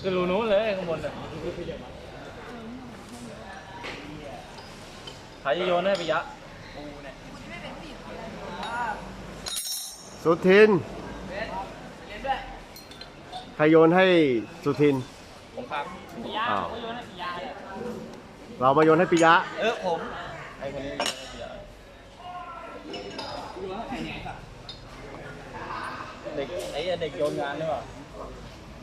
คือรูนู้นเลยข้างบนอะใครจะโยนให้ปิยะสุทิน ใครโยนให้สุทิน ผมครับอ้าวเรามาโยนให้ปิยะ เออผมไอ้คนนี้โยนให้ปิยะเด็กไอ้เด็กโยนงานด้วยว่ะ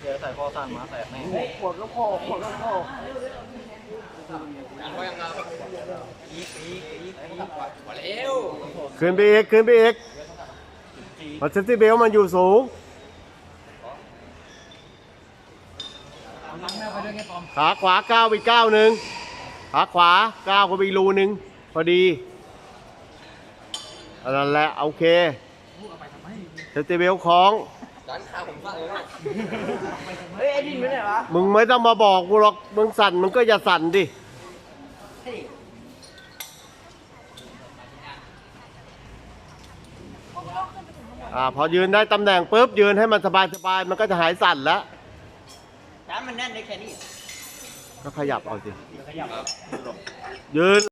เดี๋ยวใส่คอสั้นมาแตกแน่ขวดลูกโคขวดลูกโคเร็วขึ้นไปอีกขึ้นไปอีกมาเซฟตี้เบลมันอยู่สูงขาขวาก้าวไปก้าวหนึ่งขาขวาก้าวก็ไปรูหนึ่งพอดีอันนั้นแหละโอเคเซฟตี้เบลคล้อง ร้านค้าผมสั่งเลยนะเฮ้ยไอ้ดินไปไหนวะมึงไม่ต้องมาบอกกูหรอก มึงสั่นมึงก็อย่าสั่นดิ อ่าพอยืนได้ตำแหน่งปุ๊บยืนให้มันสบายสบายๆมันก็จะหายสั่นแล้วร้านมันแน่นได้แค่นี้ ก็ขยับเอาสิ ยืน